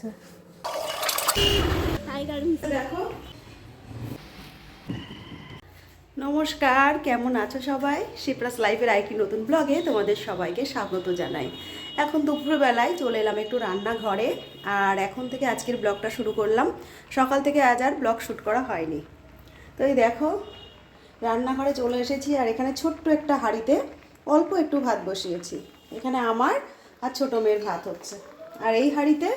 হচ্ছে দেখো। নমস্কার কেমন আছো সবাই? শিপ্রাস লাইফের আরেকটি নতুন ব্লগে তোমাদের সবাইকে স্বাগত জানাই। এখন দুপুরবেলায় চলে এলাম একটু রান্নাঘরে আর এখন থেকে আজকের ব্লগটা শুরু করলাম। সকাল থেকে আজ আর ব্লগ শ্যুট করা হয়নি। তো এই দেখো রান্নাঘরে চলে এসেছি আর এখানে ছোট্ট একটা হাঁড়িতে অল্প একটু ভাত বসিয়েছি। এখানে আমার আর ছোটো মেয়ের ভাত হচ্ছে। আর এই হাঁড়িতে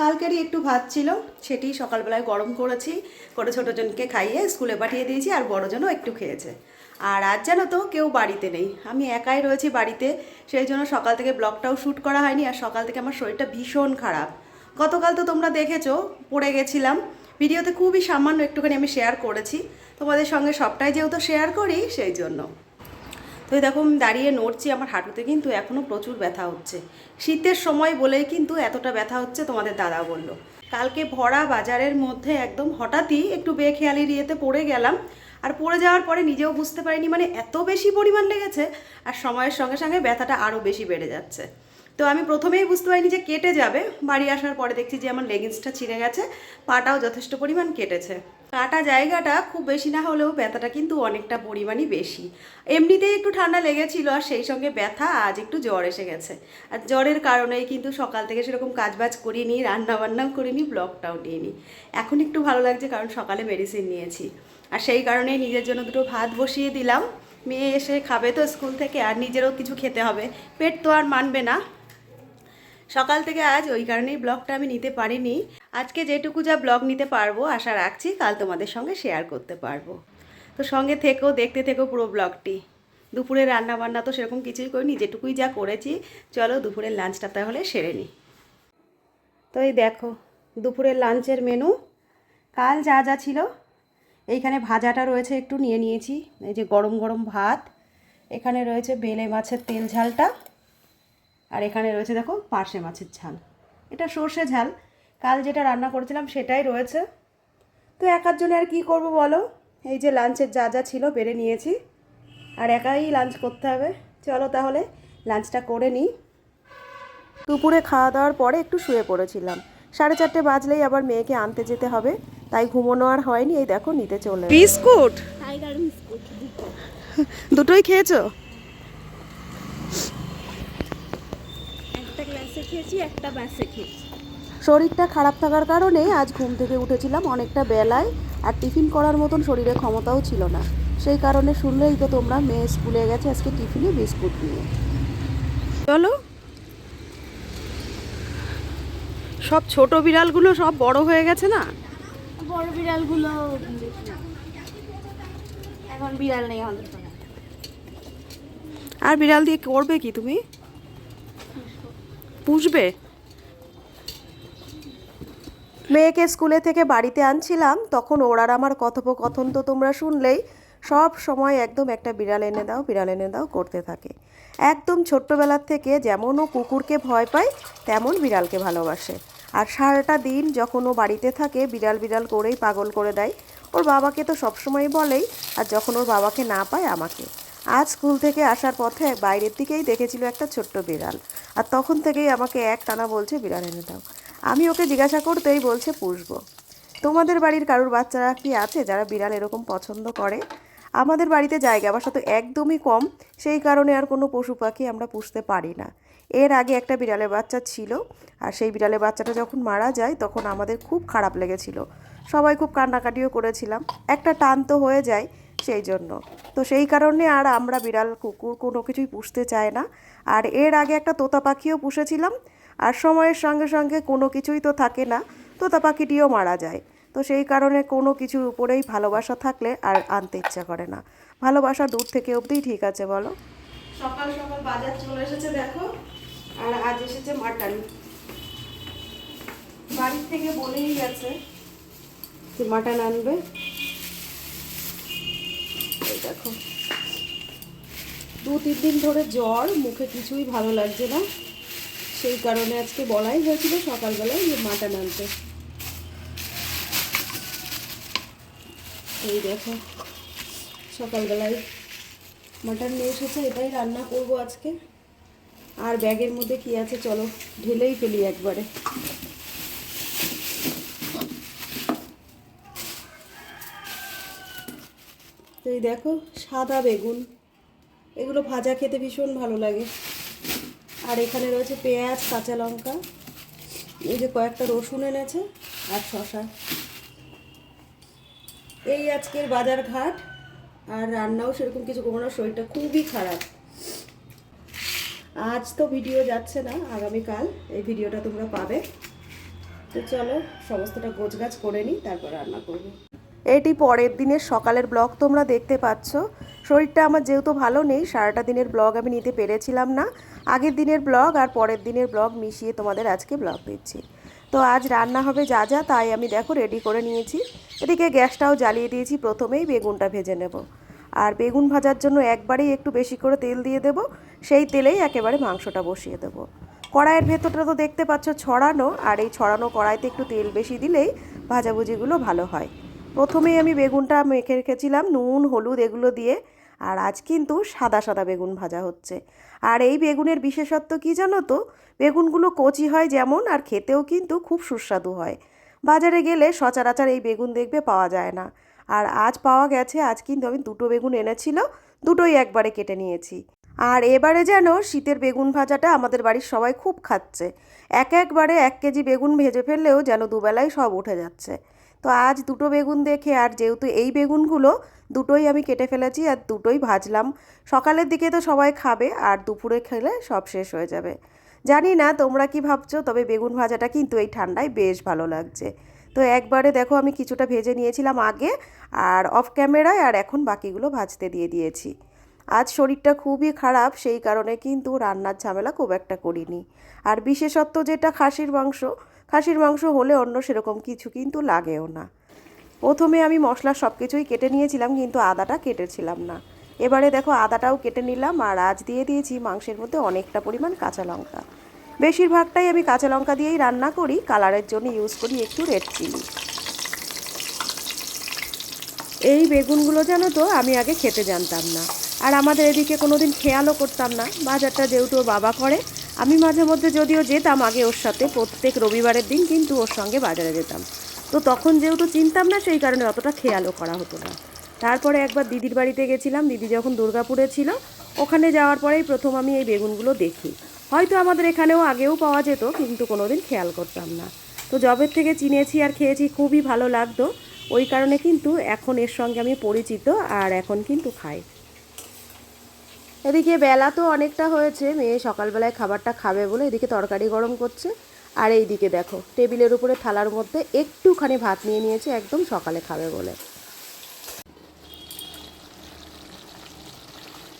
কালকেরই একটু ভাত ছিল, সেটি সকালবেলায় গরম করেছি, করে ছোটো জনকে খাইয়ে স্কুলে পাঠিয়ে দিয়েছি আর বড়জনও একটু খেয়েছে। আর আজ জানো তো কেউ বাড়িতে নেই, আমি একাই রয়েছি বাড়িতে, সেই জন্য সকাল থেকে ব্লগটাও শ্যুট করা হয়নি আর সকাল থেকে আমার শরীরটা ভীষণ খারাপ। গতকাল তো তোমরা দেখেছ, পড়ে গেছিলাম, ভিডিওতে খুবই সামান্য একটুখানি আমি শেয়ার করেছি, তোমাদের সঙ্গে সবটাই যেহেতু শেয়ার করি, সেই জন্য। তো দেখো, আমি দাঁড়িয়ে নড়ছি আমার হাঁটুতে, কিন্তু এখনও প্রচুর ব্যথা হচ্ছে। শীতের সময় বলেই কিন্তু এতটা ব্যথা হচ্ছে, তোমাদের দাদা বলল। কালকে ভরা বাজারের মধ্যে একদম হঠাৎই একটু বেখেয়ালির ইয়েতে পড়ে গেলাম, আর পড়ে যাওয়ার পরে নিজেও বুঝতে পারিনি মানে এত বেশি পরিমাণ লেগেছে, আর সময়ের সঙ্গে সঙ্গে ব্যথাটা আরও বেশি বেড়ে যাচ্ছে। তো আমি প্রথমেই বুঝতে পারিনি যে কেটে যাবে। বাড়ি আসার পরে দেখছি যে আমার লেগিংসটা ছিঁড়ে গেছে, পাটাও যথেষ্ট পরিমাণ কেটেছে। কাটা জায়গাটা খুব বেশি না হলেও ব্যথাটা কিন্তু অনেকটা পরিমাণই বেশি। এমনিতেই একটু ঠান্ডা লেগেছিল আর সেই সঙ্গে ব্যথা আজ একটু জ্বর এসে গেছে। আর জ্বরের কারণেই কিন্তু সকাল থেকে সেরকম কাজবাজ করিনি, রান্নাবান্নাও করিনি ব্লগটাও নিইনি এখন একটু ভালো লাগছে কারণ সকালে মেডিসিন নিয়েছি। আর সেই কারণেই নিজের জন্য দুটো ভাত বসিয়ে দিলাম। মেয়ে এসে খাবে তো স্কুল থেকে, আর নিজেরও কিছু খেতে হবে। পেট তো আর মানবে না। সকাল থেকে আজ ওই কারণেই ব্লগটা আমি নিতে পারিনি। আজকে যেটুকু যা ব্লগ নিতে পারব, আশা রাখছি কাল তোমাদের সঙ্গে শেয়ার করতে পারব। তো সঙ্গে থেকেও দেখতে থেকেও পুরো ব্লগটি। দুপুরে রান্না বান্না তো সেরকম কিছুই করিনি, যেটুকুই যা করেছি, চলো দুপুরের লাঞ্চটা তাহলে সেরে নিই তো এই দেখো, দুপুরের লাঞ্চের মেনু কাল যা যা ছিল, এইখানে ভাজাটা রয়েছে একটু নিয়ে নিয়েছি। এই যে গরম গরম ভাত, এখানে রয়েছে বেলে মাছের তেল ঝালটা। আর এখানে রয়েছে দেখো পার্শে মাছের ঝাল। এটা সর্ষে ঝাল। কাল যেটা রান্না করেছিলাম সেটাই রয়েছে। তো একার জন্য আর কি করব বলো? এই যে লাঞ্চের যা যা ছিল বেড়ে নিয়েছি। আর একাই লাঞ্চ করতে হবে। চলো তাহলে লাঞ্চটা করে নিই। দুপুরে খাওয়া দাওয়ার পরে একটু শুয়ে পড়েছিলাম। সাড়ে চারটে বাজলেই আবার মেয়েকে আনতে যেতে হবে। তাই ঘুমোনো আর হয়নি। এই দেখো নিতে চলে বিস্কুট? বিস্কুট দুটোই খেয়েছো? একটা খেয়েছি একটা বাসে খেয়েছি। শরীরটা খারাপ থাকার কারণে আজ ঘুম থেকে উঠেছিলাম অনেকটা বেলায় আর টিফিন করার মতন শরীরে ক্ষমতাও ছিল না। সেই কারণে শুনলেই তো তোমরা মেয়ে স্কুলে গেছে আজকে টিফিনে বিস্কুট নিয়ে। চলো। সব ছোট বিড়ালগুলো সব বড় হয়ে গেছে না? বড় বিড়ালগুলো এখন বিড়াল নেই আর বিড়াল দিয়ে করবে কি তুমি? পুষবে মেয়েকে স্কুলে থেকে বাড়িতে আনছিলাম, তখন ওর আর আমার কথোপকথন তো তোমরা শুনলেই। সব সময় একদম একটা বিড়াল এনে দাও, বিড়াল এনে দাও করতে থাকে। একদম ছোট্টবেলার থেকে যেমন ও কুকুরকে ভয় পায়, তেমন বিড়ালকে ভালোবাসে। আর সারাটা দিন যখন ও বাড়িতে থাকে, বিড়াল বিড়াল করেই পাগল করে দেয়। ওর বাবাকে তো সবসময় বলেই, আর যখন ওর বাবাকে না পায় আমাকে। আজ স্কুল থেকে আসার পথে বাইরের দিকেই দেখেছিল একটা ছোট্ট বিড়াল। আর তখন থেকেই আমাকে এক টানা বলছে, বিড়াল এনে দাও। আমি ওকে জিজ্ঞাসা করতেই বলছে, পুষবো। তোমাদের বাড়ির কারুর বাচ্চারা কি আছে যারা বিড়াল এরকম পছন্দ করে? আমাদের বাড়িতে জায়গা বাসা তো একদমই কম, সেই কারণে আর কোনো পশু পাখি আমরা পুষতে পারি না। এর আগে একটা বিড়ালের বাচ্চা ছিল, আর সেই বিড়ালের বাচ্চাটা যখন মারা যায়, তখন আমাদের খুব খারাপ লেগেছিল। সবাই খুব কান্নাকাটিও করেছিলাম। একটা টান তো হয়ে যায় সেই জন্য। তো সেই কারণে আর আমরা বিড়াল, কুকুর কোনো কিছুই পুষতে চাই না। আর এর আগে একটা তোতা পাখিও পুষেছিলাম, আর সময়ের সঙ্গে সঙ্গে কোনো কিছুই তো থাকে না, তোতা পাখিটিও মারা যায়। তো সেই কারণে কোনো কিছুর উপরেই ভালোবাসা থাকলে আর আনতে ইচ্ছা করে না। ভালোবাসা দূর থেকে অবধিই ঠিক আছে, বলো? সকাল সকাল বাজার চলে এসেছে, দেখো। আর আজ এসেছে মাটন। বাড়ির থেকে বলেই গেছে যে মাটন আনবে। এই দেখো। দু, তিন দিন ধরে জ্বর, মুখে কিছুই ভালো লাগছে না। সেই কারণে আজকে বলাই হয়েছিল সকালবেলায় যে মাটন আনতে। এই দেখো, সকালবেলায় মাটন নিয়ে এসেছে, এটাই রান্না করব আজকে। আর ব্যাগের মধ্যে কি আছে চলো, ঢেলেই ফেলি একবারে। এই দেখো, সাদা বেগুন। এগুলো ভাজা খেতে ভীষণ ভালো লাগে। আর এখানে রয়েছে পেঁয়াজ, কাঁচা লঙ্কা। এই যে কয়েকটা রসুন এনেছে আর শশা এই আজকের বাজার ঘাট। আর রান্নাও সেরকম কিছু করব না, শরীরটা খুবই খারাপ। আজ তো ভিডিও যাচ্ছে না, আগামীকাল এই ভিডিওটা তোমরা পাবে। তো চলো, সমস্তটা গোছগাছ করে নিই, তারপর রান্না করব। এটি পরের দিনের সকালের ব্লগ তোমরা দেখতে পাচ্ছ। শরীরটা আমার যেহেতু ভালো নেই, সারাটা দিনের ব্লগ আমি নিতে পেরেছিলাম না। আগের দিনের ব্লগ আর পরের দিনের ব্লগ মিশিয়ে তোমাদের আজকে ব্লগ দিচ্ছি। তো আজ রান্না হবে যা যা, তাই আমি দেখো রেডি করে নিয়েছি। এদিকে গ্যাসটাও জ্বালিয়ে দিয়েছি, প্রথমেই বেগুনটা ভেজে নেব। আর বেগুন ভাজার জন্য একবারেই একটু বেশি করে তেল দিয়ে দেব, সেই তেলেই একেবারে মাংসটা বসিয়ে দেব। কড়াইয়ের ভেতরটা তো দেখতে পাচ্ছ ছড়ানো, আর এই ছড়ানো কড়াইতে একটু তেল বেশি দিলেই ভাজাভুজিগুলো ভালো হয়। প্রথমেই আমি বেগুনটা মেখে রেখেছিলাম, নুন, হলুদ এগুলো দিয়ে, আর আজ কিন্তু সাদা সাদা বেগুন ভাজা হচ্ছে। আর এই বেগুনের বিশেষত্ব কি জানো তো? বেগুনগুলো কচি হয় যেমন, আর খেতেও কিন্তু খুব সুস্বাদু হয়। বাজারে গেলে সচরাচর এই বেগুন দেখবে পাওয়া যায় না। আর আজ পাওয়া গেছে, আজ কিন্তু আমি দুটো বেগুন এনেছিল, দুটোই একবারে কেটে নিয়েছি। আর এবারে যেন শীতের বেগুন ভাজাটা আমাদের বাড়ির সবাই খুব খাচ্ছে। এক একবারে এক কেজি বেগুন ভেজে ফেললেও যেন দুবেলায় সব উঠে যাচ্ছে। তো আজ দুটো বেগুন দেখে, আর যেহেতু এই বেগুনগুলো দুটোই আমি কেটে ফেলেছি আর দুটোই ভাজলাম, সকালের দিকে তো সবাই খাবে আর দুপুরে খেলে সব শেষ হয়ে যাবে। জানি না তোমরা কি ভাবছ, তবে বেগুন ভাজাটা কিন্তু এই ঠান্ডায় বেশ ভালো লাগছে। তো একবারে দেখো আমি কিছুটা ভেজে নিয়েছিলাম আগে আর অফ ক্যামেরায় আর এখন বাকিগুলো ভাজতে দিয়ে দিয়েছি। আজ শরীরটা খুবই খারাপ, সেই কারণে কিন্তু রান্নার ঝামেলা খুব একটা করিনি। আর বিশেষত্ব যেটা খাসির মাংস খাসির মাংস হলে অন্য সেরকম কিছু কিন্তু লাগেও না। প্রথমে আমি মশলা সব কিছুই কেটে নিয়েছিলাম, কিন্তু আদাটা কেটেছিলাম না। এবারে দেখো আদাটাও কেটে নিলাম, আর আজ দিয়ে দিয়েছি মাংসের মধ্যে অনেকটা পরিমাণ কাঁচা লঙ্কা। বেশিরভাগটাই আমি কাঁচা লঙ্কা দিয়েই রান্না করি, কালারের জন্য ইউজ করি একটু রেড চিলি। এই বেগুনগুলো জানো তো, আমি আগে খেতে জানতাম না। আর আমাদের এদিকে কোনোদিন খেয়ালও করতাম না। বাজারটা যেহেতু বাবা করে আমি মাঝে মধ্যে যদিও যেতাম আগে ওর সাথে, প্রত্যেক রবিবারের দিন কিন্তু ওর সঙ্গে বাজারে যেতাম। তো তখন যেহেতু চিনতাম না, সেই কারণে অতটা খেয়ালও করা হতো না। তারপরে একবার দিদির বাড়িতে গেছিলাম, দিদি যখন দুর্গাপুরে ছিল, ওখানে যাওয়ার পরেই প্রথম আমি এই বেগুনগুলো দেখি। হয়তো আমাদের এখানেও আগেও পাওয়া যেত, কিন্তু কোনোদিন খেয়াল করতাম না। তো জবের থেকে চিনেছি আর খেয়েছি, খুবই ভালো লাগতো। ওই কারণে কিন্তু এখন এর সঙ্গে আমি পরিচিত আর এখন কিন্তু খাই। এদিকে বেলা তো অনেকটা হয়েছে, মেয়ে সকালবেলায় খাবারটা খাবে বলে এদিকে তরকারি গরম করছে। আর এই দিকে দেখো, টেবিলের উপরে থালার মধ্যে একটুখানি ভাত নিয়ে নিয়েছে, একদম সকালে খাবে বলে।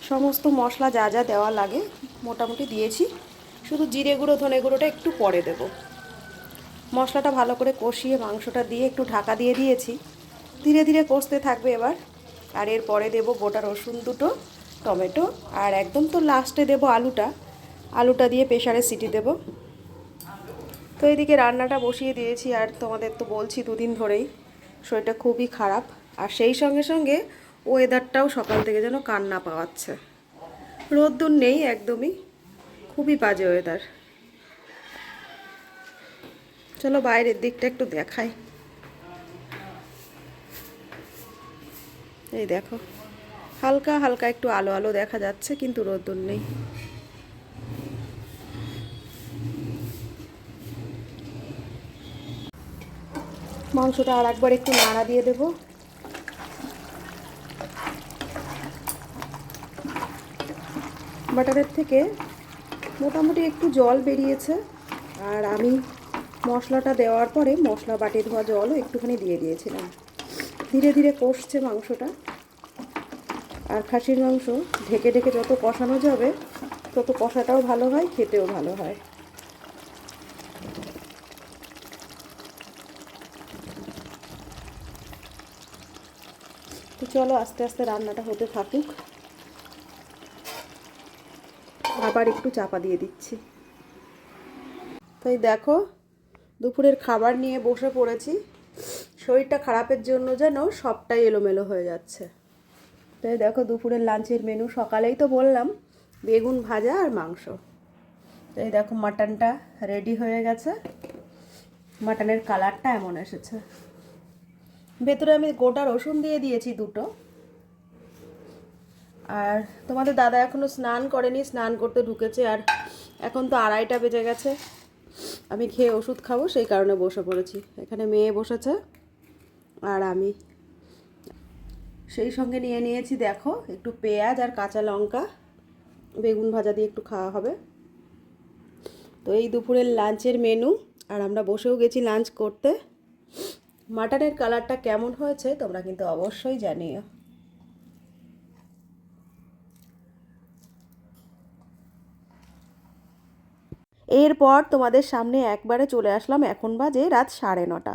সমস্ত মশলা যা যা দেওয়া লাগে মোটামুটি দিয়েছি। শুধু জিরে গুঁড়ো, ধনে গুঁড়োটা একটু পরে দেব। মশলাটা ভালো করে কষিয়ে, মাংসটা দিয়ে একটু ঢাকা দিয়ে দিয়েছি। ধীরে ধীরে কষতে থাকবে এবার। আর এরপরে দেব গোটা রসুন দুটো। টমেটো আর একদম তো লাস্টে দেব আলুটা। আলুটা দিয়ে প্রেশারে সিটি দেব। তো এদিকে রান্নাটা বসিয়ে দিয়েছি আর তোমাদের তো বলছি দুদিন ধরেই, শরীরটা খুবই খারাপ। আর সেই সঙ্গে সঙ্গে ওয়েদারটাও সকাল থেকে যেন কান্না পাওয়াচ্ছে। রোদ্দুর নেই একদমই, খুবই বাজে ওয়েদার চলো বাইরের দিকটা একটু দেখাই। এই দেখো। হালকা হালকা একটু আলো আলো দেখা যাচ্ছে, কিন্তু রোদ্দুর নেই। মাংসটা আর একবার একটু নাড়া দিয়ে দেবো। বাটারের থেকে মোটামুটি একটু জল বেরিয়েছে, আর আমি মশলাটা দেওয়ার পরে মশলা বাটি ধোয়া জলও একটুখানি দিয়ে দিয়েছিলাম। ধীরে ধীরে কষছে মাংসটা। আর খাসির মাংস ঢেকে ঢেকে যত কষানো যাবে, তত কষাটাও ভালো হয়, খেতেও ভালো হয়। তো চলো আস্তে আস্তে রান্নাটা হতে থাকুক। আবার একটু চাপা দিয়ে দিচ্ছি। তাই দেখো, দুপুরের খাবার নিয়ে বসে পড়েছি। শরীরটা খারাপের জন্য যেন সবটাই এলোমেলো হয়ে যাচ্ছে। তাই দেখো দুপুরের লাঞ্চের মেনু সকালেই তো বললাম, বেগুন ভাজা আর মাংস। তো এই দেখো মাটনটা রেডি হয়ে গেছে। মাটনের কালারটা এমন এসেছে। ভেতরে আমি গোটা রসুন দিয়ে দিয়েছি দুটো। আর তোমাদের দাদা এখনও স্নান করেনি, স্নান করতে ঢুকেছে, আর এখন তো আড়াইটা বেজে গেছে। আমি খেয়ে ওষুধ খাব, সেই কারণে বসে পড়েছি। এখানে মেয়ে বসেছে, আর আমি। সেই সঙ্গে নিয়ে নিয়েছি, দেখো, একটু পেঁয়াজ আর কাঁচা লঙ্কা। বেগুন ভাজা দিয়ে একটু খাওয়া হবে। তো এই দুপুরের লাঞ্চের মেনু, আর আমরা বসেও গেছি লাঞ্চ করতে। মাটনের কালারটা কেমন হয়েছে, তোমরা কিন্তু অবশ্যই জানিও। এরপর তোমাদের সামনে একবারে চলে আসলাম, এখন বাজে রাত সাড়ে নটা।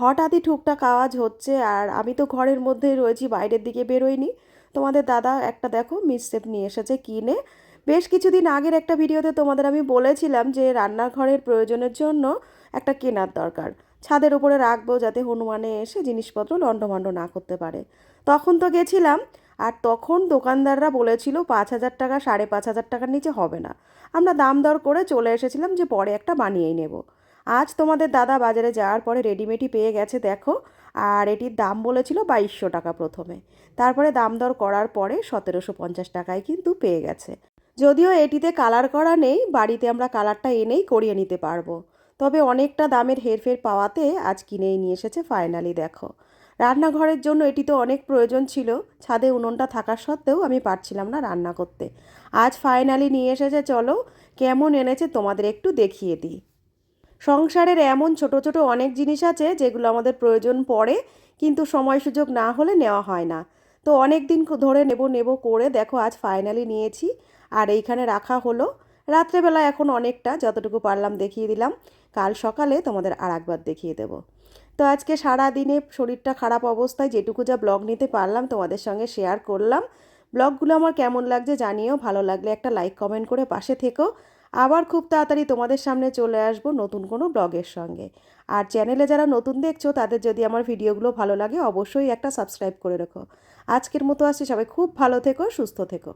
হঠাৎই টুকটাক আওয়াজ হচ্ছে আর আমি তো ঘরের মধ্যেই রয়েছি, বাইরের দিকে বেরোইনি। তোমাদের দাদা একটা দেখো মিসসেপ নিয়ে এসেছে কিনে। বেশ কিছুদিন আগের একটা ভিডিওতে তোমাদের আমি বলেছিলাম যে রান্নাঘরের প্রয়োজনের জন্য একটা কেনার দরকার। ছাদের উপরে রাখব যাতে হনুমানে এসে জিনিসপত্র লণ্ডভণ্ড না করতে পারে। তখন তো গেছিলাম আর তখন দোকানদাররা বলেছিল পাঁচ হাজার টাকা, সাড়ে পাঁচ হাজার টাকার নিচে হবে না। আমরা দাম দর করে চলে এসেছিলাম যে পরে একটা বানিয়েই নেব। আজ তোমাদের দাদা বাজারে যাওয়ার পরে রেডিমেডই পেয়ে গেছে, দেখো। আর এটির দাম বলেছিল বাইশশো টাকা প্রথমে। তারপরে দাম দর করার পরে সতেরোশো পঞ্চাশ টাকায় কিন্তু পেয়ে গেছে। যদিও এটিতে কালার করা নেই, বাড়িতে আমরা কালারটা এনেই করিয়ে নিতে পারব। তবে অনেকটা দামের হেরফের পাওয়াতে আজ কিনেই নিয়ে এসেছে ফাইনালি, দেখো। রান্নাঘরের জন্য এটি তো অনেক প্রয়োজন ছিল, ছাদে উনুনটা থাকা সত্ত্বেও আমি পারছিলাম না রান্না করতে। আজ ফাইনালি নিয়ে এসেছে, চলো। কেমন এনেছে তোমাদের একটু দেখিয়ে দিই। সংসারের এমন ছোট ছোট অনেক জিনিস আছে যেগুলো আমাদের প্রয়োজন পড়ে, কিন্তু সময় সুযোগ না হলে নেওয়া হয় না। তো অনেক দিন ধরে নেব নেব করে দেখো আজ ফাইনালি নিয়েছি। আর এইখানে রাখা হলো। রাত্রেবেলা এখন অনেকটা, যতটুকু পারলাম দেখিয়ে দিলাম। কাল সকালে তোমাদের আর একবার দেখিয়ে দেব। তো আজকে সারা দিনে শরীরটা খারাপ অবস্থায় যেটুকু যা ব্লগ নিতে পারলাম তোমাদের সঙ্গে শেয়ার করলাম। ব্লগগুলো আমার কেমন লাগছে জানিও, ভালো লাগলে একটা লাইক কমেন্ট করে পাশে থেকো। আবার খুব তাড়াতাড়ি তোমাদের সামনে চলে আসব নতুন কোনো ব্লগের সঙ্গে। আর চ্যানেলে যারা নতুন দেখছ, তাদের যদি আমার ভিডিওগুলো ভালো লাগে, অবশ্যই একটা সাবস্ক্রাইব করে রেখো। আজকের মতো আসছি, সবাই খুব ভালো থেকো, সুস্থ থেকো।